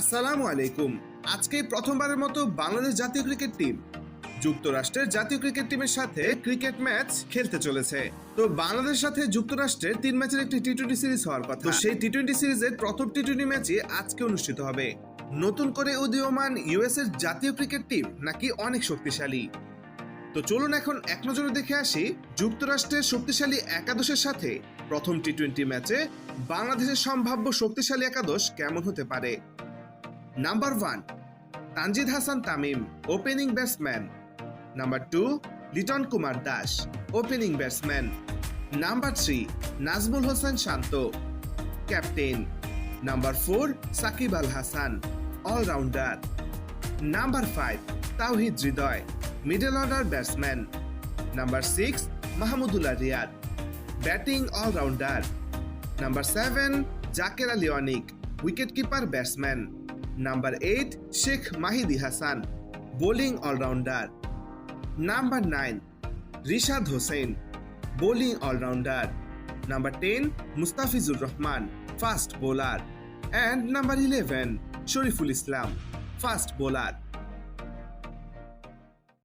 আসসালামু আলাইকুম। আজকে প্রথমবারের মতো বাংলাদেশ জাতীয় ক্রিকেট টিম, যুক্তরাষ্ট্রের জাতীয় ক্রিকেট টিমের সাথে ক্রিকেট ম্যাচ খেলতে চলেছে। তো বাংলাদেশের সাথে যুক্তরাষ্ট্রের তিন ম্যাচের একটি টি টোয়েন্টি সিরিজ হওয়ার কথা। সেই টি টোয়েন্টি সিরিজের প্রথম টি টোয়েন্টি ম্যাচই আজকে অনুষ্ঠিত হবে। নতুন করে উদীয়মান ইউএস এর জাতীয় ক্রিকেট টিম নাকি অনেক শক্তিশালী। তো চলুন এখন এক নজরে দেখে আসি যুক্তরাষ্ট্রের শক্তিশালী একাদশের সাথে প্রথম টি টোয়েন্টি ম্যাচে বাংলাদেশের সম্ভাব্য শক্তিশালী একাদশ কেমন হতে পারে। Number one Tanzid Hasan Tamim opening batsman number two Liton Kumar Das opening batsman number three Najmul Hossain Shanto captain number four Shakib Al Hasan allrounder number five Towhid Hridoy middle order batsman number six Mahmudullah Riyad batting allrounder number seven Jaker Ali Anik wicket keeper batsman number eight Sheikh Mahedi Hasan bowling allrounder number nine Rishad Hossain bowling allrounder number ten Mustafizur Rahman fast bowler and number eleven Shariful Islam fast bowler